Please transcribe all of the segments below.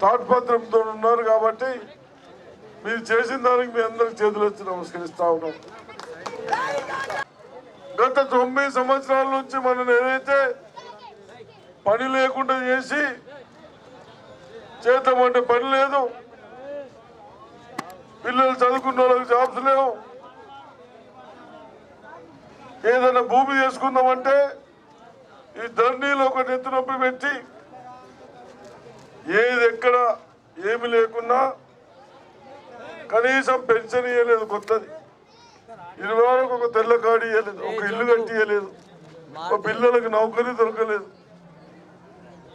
తాడ్పత్రంతో ఉన్నారు కాబట్టి మీరు చేసిన దానికి మీ అందరికి చేతులు నమస్కరిస్తా ఉన్నాం. గత తొమ్మిది సంవత్సరాల నుంచి మనం ఏదైతే పని లేకుండా చేసి చేద్దామంటే పని లేదు. పిల్లలు చదువుకున్న వాళ్ళకి జాబ్స్ లేవు. ఏదైనా భూమి చేసుకుందామంటే ఈ ధర్నీలో ఒక నెత్తి నొప్పి పెట్టి ఏది ఎక్కడ ఏమి లేకున్నా కనీసం పెన్షన్ ఇవ్వలేదు కొత్తది. ఇరవై వరకు ఒక తెల్ల కాడి ఇవ్వలేదు ఒక ఇల్లు కట్టి ఇవ్వలేదు ఒక పిల్లలకు నౌకరీ దొరకలేదు.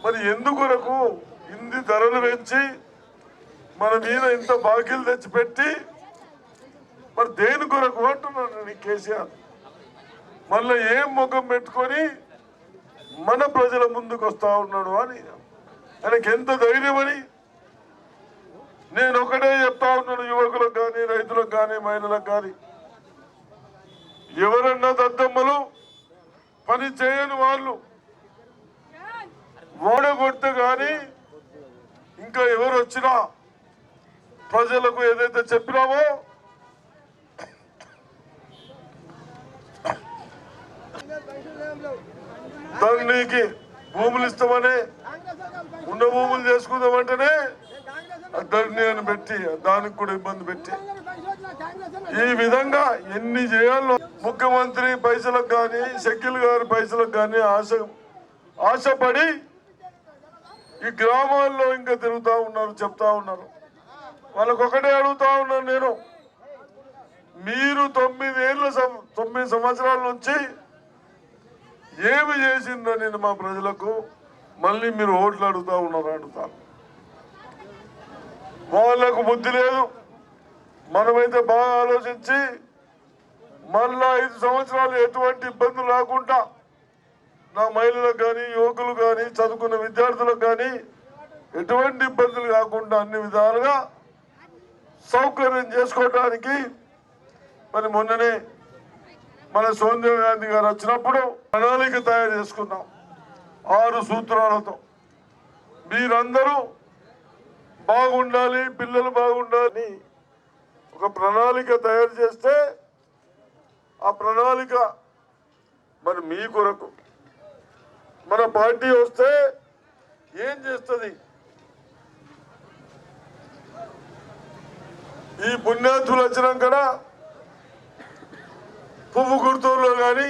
మరి ఎందుకొరకు ఇన్ని ధరలు పెంచి మన మీద ఇంత బాకీలు తెచ్చిపెట్టి మరి దేని కొరకు అంటున్నాను నేను కేసీఆర్? మళ్ళీ ఏం ముఖం పెట్టుకొని మన ప్రజల ముందుకు వస్తా ఉన్నాడు అని. ఆయనకి ఎంత ధైర్యం అని నేను ఒకటే చెప్తా ఉన్నాను యువకులకు కానీ రైతులకు కానీ మహిళలకు కానీ ఎవరన్నా దద్దమ్మలు పని చేయని వాళ్ళు ఓడగొడితే కానీ ఇంకా ఎవరు వచ్చినా ప్రజలకు ఏదైతే చెప్పినామో దానికి భూములు ఇస్తామని ఉన్న భూములు చేసుకుందామంటేనే ధరణి పెట్టి దానికి కూడా ఇబ్బంది పెట్టి. ఈ విధంగా ఎన్ని చేయాలో ముఖ్యమంత్రి పైసలకు కానీ షకిల్ గారి పైసలకు కానీ ఆశ ఆశపడి ఈ గ్రామాల్లో ఇంకా తిరుగుతూ ఉన్నారు చెప్తా ఉన్నారు. వాళ్ళకు ఒకటే అడుగుతా ఉన్నాను నేను. మీరు తొమ్మిదేళ్ళ సం- తొమ్మిది సంవత్సరాల నుంచి ఏమి చేసిందో నేను మా ప్రజలకు? మళ్ళీ మీరు ఓట్లు అడుగుతా ఉన్నారు అడుగుతాను వాళ్ళకు బుద్ధి లేదు. మనమైతే బాగా ఆలోచించి మళ్ళా ఐదు సంవత్సరాలు ఎటువంటి ఇబ్బందులు రాకుండా నా మహిళలకు కానీ యువకులు కానీ చదువుకున్న విద్యార్థులకు కానీ ఎటువంటి ఇబ్బందులు కాకుండా అన్ని విధాలుగా సౌకర్యం చేసుకోవడానికి మరి మొన్ననే మన సోనియా గాంధీ గారు వచ్చినప్పుడు ప్రణాళిక తయారు చేసుకున్నాం. ఆరు సూత్రాలతో. మీరందరూ బాగుండాలి పిల్లలు బాగుండాలి. ఒక ప్రణాళిక తయారు చేస్తే ఆ ప్రణాళిక మరి మీ కొరకు. మన పార్టీ వస్తే ఏం చేస్తుంది? ఈ పుణ్యార్థులు వచ్చినాక పువ్వు గుర్తూరులో కానీ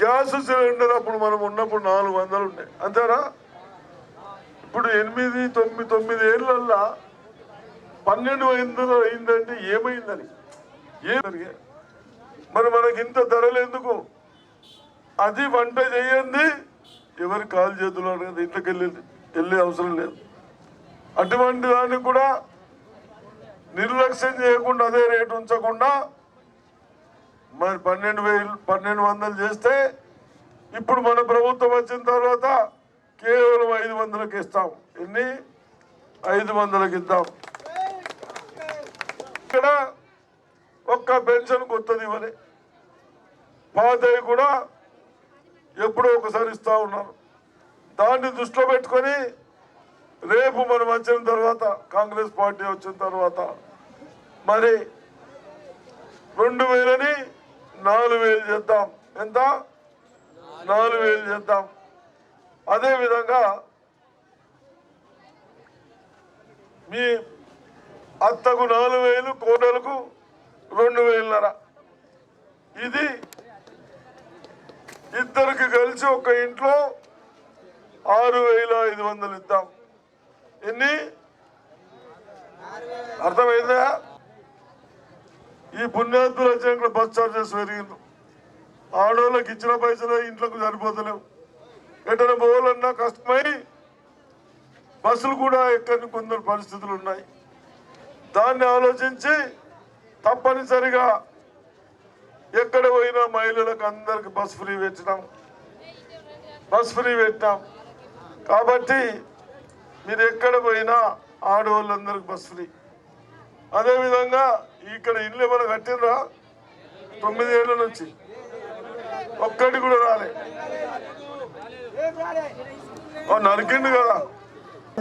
గ్యాస్ సిలిండర్ అప్పుడు మనం ఉన్నప్పుడు నాలుగు వందలు ఉన్నాయి అంతేనా? ఇప్పుడు ఎనిమిది తొమ్మిది తొమ్మిది ఏళ్ళల్లా పన్నెండు ఎందులో అయిందంటే ఏమైందని? ఏమి మరి మనకి ఇంత ధరలు ఎందుకు? అది వంట చేయండి. ఎవరి కాలు చేతులు అనేది ఇంట్లోకి వెళ్ళి వెళ్ళే అవసరం లేదు. అటువంటి దాన్ని కూడా నిర్లక్ష్యం చేయకుండా అదే రేటు ఉంచకుండా మరి పన్నెండు వేలు పన్నెండు వందలు చేస్తే ఇప్పుడు మన ప్రభుత్వం వచ్చిన తర్వాత కేవలం ఐదు వందలకి ఇస్తాం. ఎన్ని? ఐదు వందలకి ఇద్దాం. ఇక్కడ ఒక్క పెన్షన్ కొత్తది ఇవ్వని పాతవి కూడా ఎప్పుడో ఒకసారి ఇస్తా ఉన్నారు. దాన్ని దృష్టిలో పెట్టుకొని రేపు మనం వచ్చిన తర్వాత కాంగ్రెస్ పార్టీ వచ్చిన తర్వాత మరి రెండు వేలని నాలుగు వేలు చేద్దాం. ఎంత? నాలుగు వేలు చేద్దాం. అదేవిధంగా మీ అత్తకు నాలుగు వేలు కోటలకు రెండు వేలున్నర. ఇది ఇద్దరికి కలిసి ఒక ఇంట్లో ఆరు వేల ఐదు వందలు ఇద్దాం. ఎన్ని? అర్థమైందా? ఈ పుణ్యాత్తులు వచ్చినాక బస్ చార్జెస్ పెరిగింది ఆడోళ్ళకి ఇచ్చిన పైసలు ఇంట్లోకి సరిపోతలేవు. ఎటన పోవాలన్నా కష్టమై బస్సులు కూడా ఎక్కడికి కొందరు పరిస్థితులు ఉన్నాయి. దాన్ని ఆలోచించి తప్పనిసరిగా ఎక్కడ పోయినా మహిళలకు అందరికి బస్ ఫ్రీ పెట్టినాం. బస్ ఫ్రీ పెట్టినాం. కాబట్టి మీరు ఎక్కడ పోయినా ఆడవాళ్ళందరికి బస్ ఫ్రీ. అదేవిధంగా ఇక్కడ ఇల్లు ఏమైనా కట్టినరా తొమ్మిది ఏళ్ళ నుంచి. ఒక్కటి కూడా రాలే. నరికిండు కదా.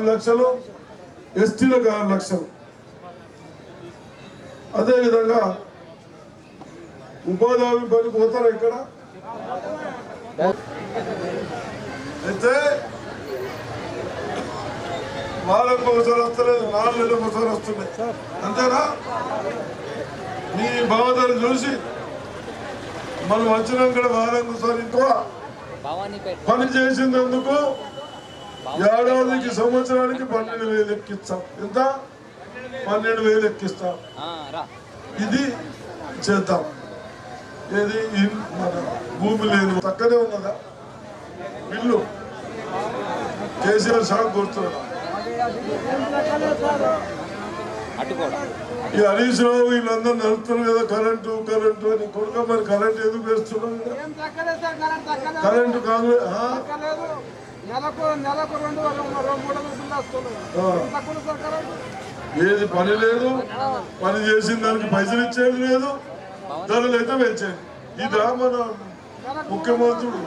లక్షలు ఎస్టీలకు ఆరు లక్షలు. అదేవిధంగా ఉపాధి హామీ పని పోతారా ఇక్కడ? అయితే వాళ్ళకి ఒకసారి వస్తలేదు నాలుగు నెలలకు ఒకసారి వస్తున్నాయి. అంతేనా? నీ బాధలు చూసి మనం వచ్చినాక వారానికి ఒకసారి ఇంకో. భవానీపేట పని చేసినందుకు ఏడాదికి సంవత్సరానికి పన్నెండు వేలు ఎక్కిస్తాం. ఎంత? పన్నెండు వేలు ఎక్కిస్తాం. ఇది చేద్దాం. ఏది? మన భూమి లేదు పక్కనే ఉన్నదా? ఇల్లు. కేసీఆర్ షాక్ కొడుతున్నాడు. అటు కూడా ఈ హరీష్ రావు వీళ్ళందరూ నడుపుతున్నారు కదా కరెంటు కరెంటు అని కొడుక మరి కరెంటు ఎందుకు వేస్తున్నాం కరెంట్ కాంగ్రెస్ ఏది పని లేదు. పని చేసిన దానికి పైసలు ఇచ్చేది లేదు. ధరలు అయితే పెంచేది. ఇదా మన ముఖ్యమంత్రుడు?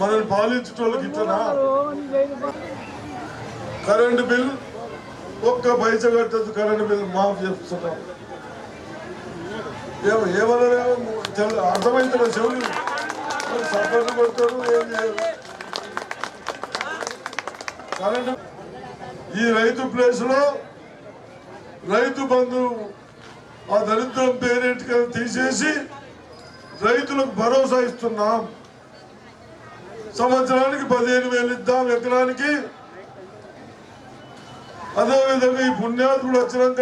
మనల్ని పాలించటోళ్ళకి ఇట్లా కరెంటు బిల్ ఒక్క పైస కట్టదు కరెంట్ బిల్ మాఫ్ చేస్తున్నాం. ఏమ- ఏమన్నా చెవులు సఫర్లు కొడతారు ఏం చేయరు కరెంటు ఈ రైతు ప్లేస్లో రైతు బంధు ఆ దరిద్రం పేరెంట్గా తీసేసి రైతులకు భరోసా ఇస్తున్నాం. సంవత్సరానికి పదిహేను వేలు ఇద్దాం ఎకరానికి అదేవిధంగా ఈ పుణ్యాత్ముడు వచ్చినాక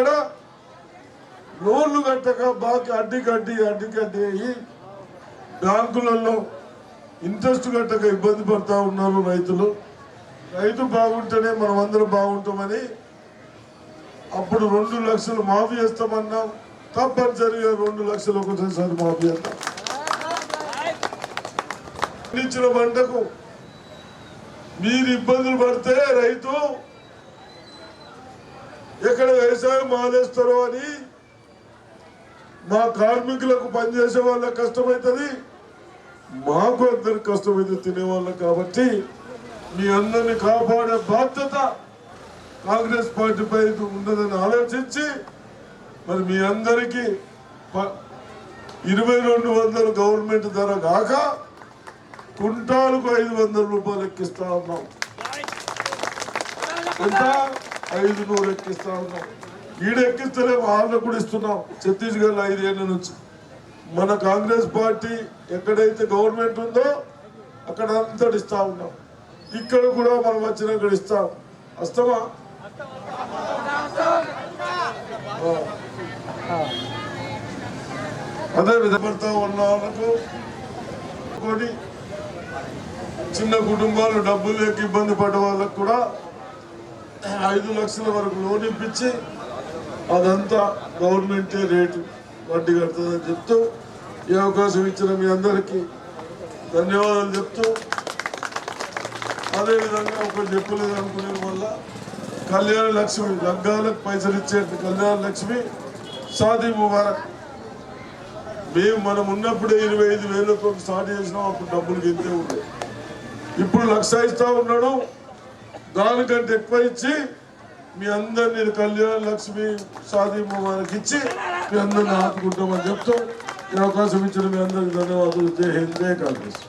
లోన్లు కట్టక బాగా అడ్డి కట్టి అడ్డి కట్టి అయ్యి బ్యాంకులలో ఇంట్రెస్ట్ కట్టక ఇబ్బంది పడతా ఉన్నారు రైతులు. రైతు బాగుంటేనే మనం అందరం బాగుంటామని అప్పుడు రెండు లక్షలు మాఫీ చేస్తామన్నాం తప్పనిసరిగా రెండు లక్షలు ఒకసారి మాఫీ చేస్తాం ఇచ్చిన పంటకు మీరు ఇబ్బందులు పడితే రైతు ఎక్కడ వ్యవసాయం మానేస్తారో అని మా కార్మికులకు పనిచేసే వాళ్ళకి కష్టమవుతుంది మాకు అందరికి కష్టమైతే తినేవాళ్ళం కాబట్టి మీ అందరిని కాపాడే బాధ్యత కాంగ్రెస్ పార్టీపై ఉన్నదని ఆలోచించి మరి మీ అందరికీ ఇరవై రెండు వందలు గవర్నమెంట్ ధర కాక కుంటాలకు ఐదు వందల రూపాయలు ఎక్కిస్తా ఉన్నాం. ఎంత? ఐదు నూరు ఎక్కిస్తా ఉన్నాం ఈడ వాళ్ళకు కూడా ఇస్తున్నాం ఛత్తీస్గఢ్ ఐదేళ్ళ నుంచి. మన కాంగ్రెస్ పార్టీ ఎక్కడైతే గవర్నమెంట్ ఉందో అక్కడ అంతటి ఇస్తా ఉన్నాం. ఇక్కడ కూడా మనం వచ్చినాక ఇస్తాం. వస్తామా అదే విధపడతా ఉన్న వాళ్ళకు కొని చిన్న కుటుంబాలు డబ్బులు లేక ఇబ్బంది పడే వాళ్ళకు కూడా ఐదు లక్షల వరకు లోన్ ఇప్పించి అదంతా గవర్నమెంటే రేటు వడ్డీ కడుతుందని చెప్తూ ఈ అవకాశం ఇచ్చిన మీ అందరికీ ధన్యవాదాలు చెప్తూ అదేవిధంగా ఒకటి చెప్పలేదు అనుకునే వల్ల కళ్యాణ లక్ష్మి లగ్గాలకు పైసలు ఇచ్చేట్టు కళ్యాణ లక్ష్మి సాది ముబారక్. మేము మనం ఉన్నప్పుడే ఇరవై ఐదు వేలతో స్టార్ట్ చేసినాం అప్పుడు డబ్బులు గింతే ఉండే. ఇప్పుడు లక్ష ఇస్తా ఉన్నాడు దానికంటే ఎక్కువ ఇచ్చి మీ అందరినీ కళ్యాణ లక్ష్మి షాదీ వారికి ఇచ్చి మీ అందరిని ఆపుకుంటామని చెప్తూ ఈ అవకాశం ఇచ్చిన మీ అందరికి ధన్యవాదాలు. జై హింద్ జై కాంగ్రెస్.